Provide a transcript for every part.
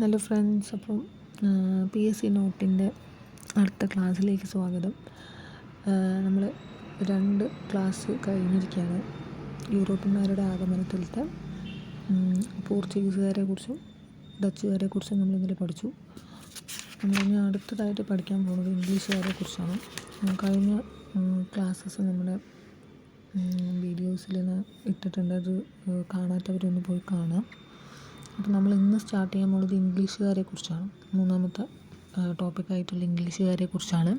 Hello friends അപ്പം P S C നോട്ടിന്റെ അടുത്ത ക്ലാസ്സിലേക്ക് സ്വാഗതം. നമ്മൾ രണ്ട് ക്ലാസ് കഴിഞ്ഞിരിക്കുകയാണ് യൂറോപ്യന്മാരുടെ ആഗമനത്തിലത്തെ പോർച്ചുഗീസുകാരെ കുറിച്ചും ഡച്ചുകാരെ കുറിച്ചും നമ്മൾ ഇന്നലെ പഠിച്ചു. നമ്മൾ ഇനി അടുത്തതായിട്ട് പഠിക്കാൻ പോകുന്നത് ഇംഗ്ലീഷുകാരെ കുറിച്ചാണ്. കഴിഞ്ഞ ക്ലാസ്സസ് നമ്മുടെ വീഡിയോസിൽ ഇട്ടിട്ടുണ്ട്. അത് കാണാത്തവരൊന്ന് പോയി കാണാം. അപ്പോൾ നമ്മൾ ഇന്ന് സ്റ്റാർട്ട് ചെയ്യാൻ പോകുന്നത് ഇംഗ്ലീഷുകാരെ കുറിച്ചാണ് മൂന്നാമത്തെ ടോപ്പിക്കായിട്ടുള്ള ഇംഗ്ലീഷുകാരെ കുറിച്ചാണ്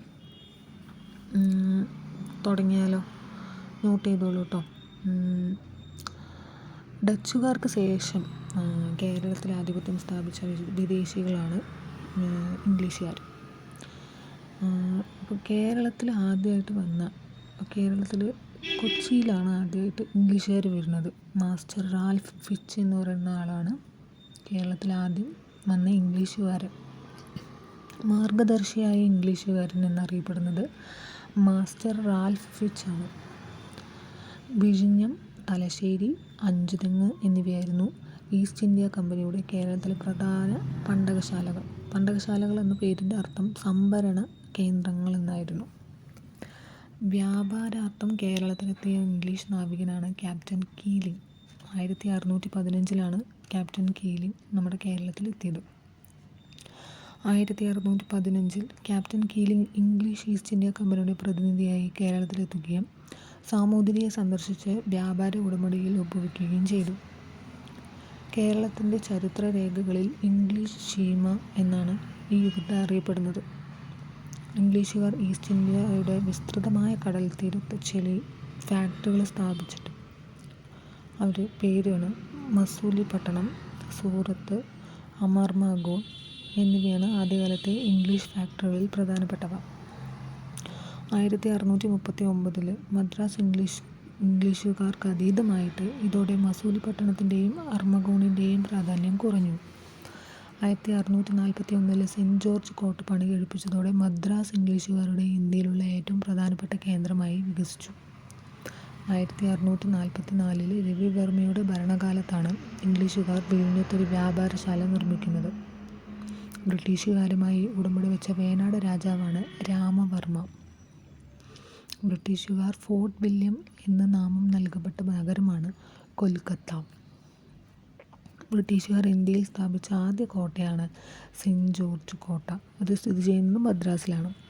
തുടങ്ങിയാലോ? നോട്ട് ചെയ്തോളൂ കേട്ടോ ഡച്ചുകാർക്ക് ശേഷം കേരളത്തിൽ ആധിപത്യം സ്ഥാപിച്ച വിദേശികളാണ് ഇംഗ്ലീഷുകാർ. അപ്പോൾ കേരളത്തിൽ ആദ്യമായിട്ട് വന്ന കേരളത്തിൽ കൊച്ചിയിലാണ് ആദ്യമായിട്ട് ഇംഗ്ലീഷുകാർ വരുന്നത്. മാസ്റ്റർ റാൽഫ് ഫിച്ച് എന്ന് പറയുന്ന ആളാണ്. കേരളത്തിൽ ആദ്യം വന്ന ഇംഗ്ലീഷുകാരൻ മാർഗദർശിയായ ഇംഗ്ലീഷുകാരൻ എന്നറിയപ്പെടുന്നത് മാസ്റ്റർ റാൽഫ് ഫിച്ച് ആണ്. വിഴിഞ്ഞം തലശ്ശേരി അഞ്ചുതെങ്ങ് എന്നിവയായിരുന്നു ഈസ്റ്റ് ഇന്ത്യ കമ്പനിയുടെ കേരളത്തിലെ പ്രധാന പണ്ടകശാലകൾ. പണ്ടകശാലകൾ എന്ന പേരിന്റെ അർത്ഥം സംഭരണ കേന്ദ്രങ്ങൾ എന്നായിരുന്നു. വ്യാപാരാർത്ഥം കേരളത്തിലെത്തിയ ഇംഗ്ലീഷ് നാവികനാണ് ക്യാപ്റ്റൻ കീലിംഗ്. ആയിരത്തി അറുന്നൂറ്റി പതിനഞ്ചിലാണ് ക്യാപ്റ്റൻ കീലിംഗ് നമ്മുടെ കേരളത്തിൽ എത്തിയത് ആയിരത്തി അറുന്നൂറ്റി പതിനഞ്ചിൽ captain Keeling English East India കമ്പനിയുടെ പ്രതിനിധിയായി കേരളത്തിലെത്തുകയും സാമൂതിരിയെ സന്ദർശിച്ച് വ്യാപാര ഉടമ്പടിയിൽ ഒപ്പുവെക്കുകയും ചെയ്തു. കേരളത്തിന്റെ ചരിത്ര രേഖകളിൽ ഇംഗ്ലീഷ് ഷീമ എന്നാണ് ഈ യുഗത്തെ അറിയപ്പെടുന്നത്. ഇംഗ്ലീഷുകാർ ഈസ്റ്റ് ഇന്ത്യയുടെ വിസ്തൃതമായ കടൽ തീരത്ത് ചെളി ഫാക്ടറികൾ സ്ഥാപിച്ചിട്ട്. അവർ പേരാണ് മസൂലിപട്ടണം സൂറത്ത് അമർമാഗോൺ എന്നിവയാണ് ആദ്യകാലത്തെ ഇംഗ്ലീഷ് ഫാക്ടറികളിൽ പ്രധാനപ്പെട്ടവ. ആയിരത്തി അറുന്നൂറ്റി മുപ്പത്തി ഒമ്പതിൽ മദ്രാസ് ഇംഗ്ലീഷ് ഇംഗ്ലീഷുകാർക്ക് അതീതമായിട്ട് ഇതോടെ മസൂലി മസൂലിപട്ടണത്തിന്റെയും അർമഗോണിന്റെയും പ്രാധാന്യം കുറഞ്ഞു. ആയിരത്തി അറുന്നൂറ്റി നാൽപ്പത്തി ഒന്നിലെ സെന്റ് ജോർജ് കോട്ട് പണി കഴിപ്പിച്ചതോടെ മദ്രാസ് ഇംഗ്ലീഷുകാരുടെ ഇന്ത്യയിലുള്ള ഏറ്റവും പ്രധാനപ്പെട്ട കേന്ദ്രമായി വികസിച്ചു. ആയിരത്തി അറുന്നൂറ്റി നാൽപ്പത്തി നാലിൽ രവിവർമ്മയുടെ ഭരണകാലത്താണ് ഇംഗ്ലീഷുകാർ വിഴിഞ്ഞത്തൊരു വ്യാപാരശാല നിർമ്മിക്കുന്നത്. ബ്രിട്ടീഷുകാരുമായി ഉടമ്പടി വെച്ച വേനാട് രാജാവാണ് രാമവർമ്മ. ബ്രിട്ടീഷുകാർ ഫോർട്ട് വില്യം എന്ന നാമം നൽകപ്പെട്ട നഗരമാണ് കൊൽക്കത്ത. ബ്രിട്ടീഷുകാർ ഇന്ത്യയിൽ സ്ഥാപിച്ച ആദ്യ കോട്ടയാണ് സെന്റ് ജോർജ് കോട്ട. അത് സ്ഥിതി ചെയ്യുന്നത് മദ്രാസിലാണ്.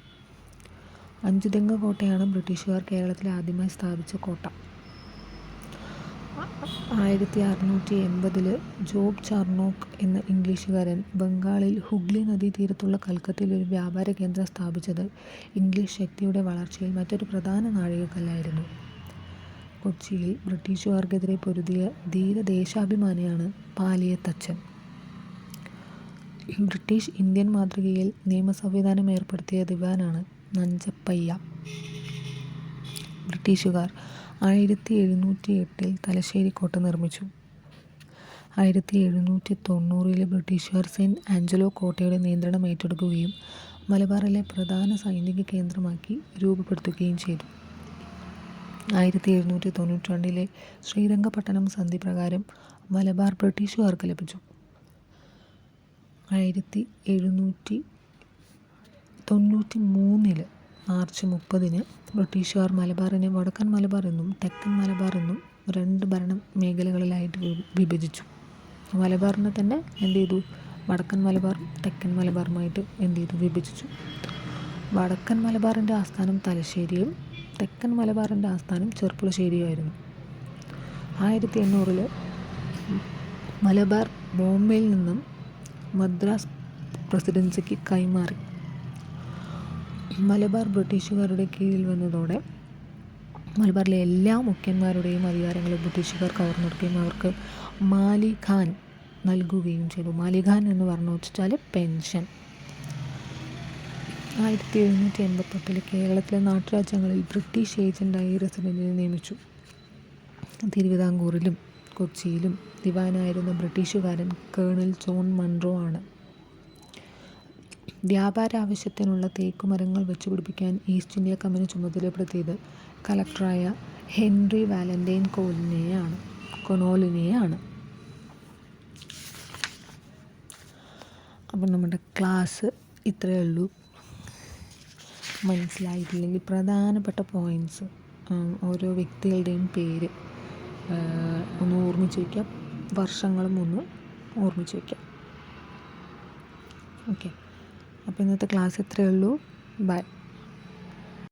അഞ്ചുതെങ്ങ് കോട്ടയാണ് ബ്രിട്ടീഷുകാർ കേരളത്തിൽ ആദ്യമായി സ്ഥാപിച്ച കോട്ട. ആയിരത്തി അറുന്നൂറ്റി എൺപതിൽ ജോബ് ചാർണോക്ക് എന്ന ഇംഗ്ലീഷുകാരൻ ബംഗാളിൽ ഹുഗ്ലി നദീതീരത്തുള്ള കൽക്കത്തയിൽ ഒരു വ്യാപാര കേന്ദ്രം സ്ഥാപിച്ചത് ഇംഗ്ലീഷ് ശക്തിയുടെ വളർച്ചയിൽ മറ്റൊരു പ്രധാന നാഴികക്കല്ലായിരുന്നു. കൊച്ചിയിൽ ബ്രിട്ടീഷുകാർക്കെതിരെ പൊരുതിയ ധീരദേശാഭിമാനിയാണ് പാലിയത്തച്ചൻ ബ്രിട്ടീഷ് ഇന്ത്യൻ മാതൃകയിൽ നിയമ സംവിധാനം ഏർപ്പെടുത്തിയ ദിവാനാണ് നഞ്ചപ്പയ്യ. ബ്രിട്ടീഷുകാർ ആയിരത്തി എഴുന്നൂറ്റി എട്ടിൽ തലശ്ശേരി കോട്ട നിർമ്മിച്ചു. ആയിരത്തി എഴുന്നൂറ്റി തൊണ്ണൂറിലെ ബ്രിട്ടീഷുകാർ സെന്റ് ആഞ്ചലോ കോട്ടയുടെ നിയന്ത്രണം ഏറ്റെടുക്കുകയും മലബാറിലെ പ്രധാന സൈനിക കേന്ദ്രമാക്കി രൂപപ്പെടുത്തുകയും ചെയ്തു. ആയിരത്തി എഴുന്നൂറ്റി തൊണ്ണൂറ്റി രണ്ടിലെ ശ്രീരംഗപട്ടണം സന്ധി പ്രകാരം മലബാർ ബ്രിട്ടീഷുകാർക്ക് ലഭിച്ചു. ആയിരത്തി എഴുന്നൂറ്റി തൊണ്ണൂറ്റി മൂന്നിൽ മാർച്ച് മുപ്പതിന് ബ്രിട്ടീഷുകാർ മലബാറിനെ വടക്കൻ മലബാർ എന്നും തെക്കൻ മലബാർ എന്നും രണ്ട് ഭരണ മേഖലകളിലായിട്ട് വിഭജിച്ചു. മലബാറിനെ തന്നെ എന്ത് ചെയ്തു? വടക്കൻ മലബാർ തെക്കൻ മലബാറുമായിട്ട് എന്ത് ചെയ്തു? വിഭജിച്ചു. വടക്കൻ മലബാറിന്റെ ആസ്ഥാനം തലശ്ശേരിയും തെക്കൻ മലബാറിന്റെ ആസ്ഥാനം ചെർപ്പുളശ്ശേരിയുമായിരുന്നു. ആയിരത്തി എണ്ണൂറിൽ മലബാർ ബോംബെയിൽ നിന്നും മദ്രാസ് പ്രസിഡൻസിക്ക് കൈമാറി. മലബാർ ബ്രിട്ടീഷുകാരുടെ കീഴിൽ വന്നതോടെ മലബാറിലെ എല്ലാ മുഖ്യന്മാരുടെയും അധികാരങ്ങൾ ബ്രിട്ടീഷുകാർ കവർന്നെടുക്കുകയും അവർക്ക് മാലി ഖാൻ നൽകുകയും ചെയ്തു. മാലി ഖാൻ എന്ന് പറഞ്ഞു വെച്ചാൽ പെൻഷൻ. ആയിരത്തി എഴുന്നൂറ്റി എൺപത്തെട്ടിൽ കേരളത്തിലെ നാട്ടുരാജ്യങ്ങളിൽ ബ്രിട്ടീഷ് ഏജന്റായി റെസിഡന്റിനെ നിയമിച്ചു. തിരുവിതാംകൂറിലും കൊച്ചിയിലും ദിവാനായിരുന്ന ബ്രിട്ടീഷുകാരൻ കേണൽ ജോൺ മൺറോ ആണ്. വ്യാപാര ആവശ്യത്തിനുള്ള തേക്കുമരങ്ങൾ വെച്ചുപിടിപ്പിക്കാൻ ഈസ്റ്റ് ഇന്ത്യ കമ്പനി ചുമതലപ്പെടുത്തിയത് കളക്ടറായ ഹെൻറി വാലന്റൈൻ കോലിനെയാണ് കൊനോലിനെയാണ്. അപ്പം നമ്മുടെ ക്ലാസ് ഇത്രയേ ഉള്ളൂ. മനസ്സിലായിട്ടില്ലെങ്കിൽ പ്രധാനപ്പെട്ട പോയിന്റ്സ് ഓരോ വ്യക്തികളുടെയും പേര് ഒന്ന് ഓർമ്മിച്ച് വയ്ക്കാം. വർഷങ്ങളും ഒന്ന് ഓർമ്മിച്ച് വയ്ക്കാം. ഓക്കെ. അപ്പോൾ ഇന്നത്തെ ക്ലാസ് ഇത്രയേ ഉള്ളൂ. ബൈ.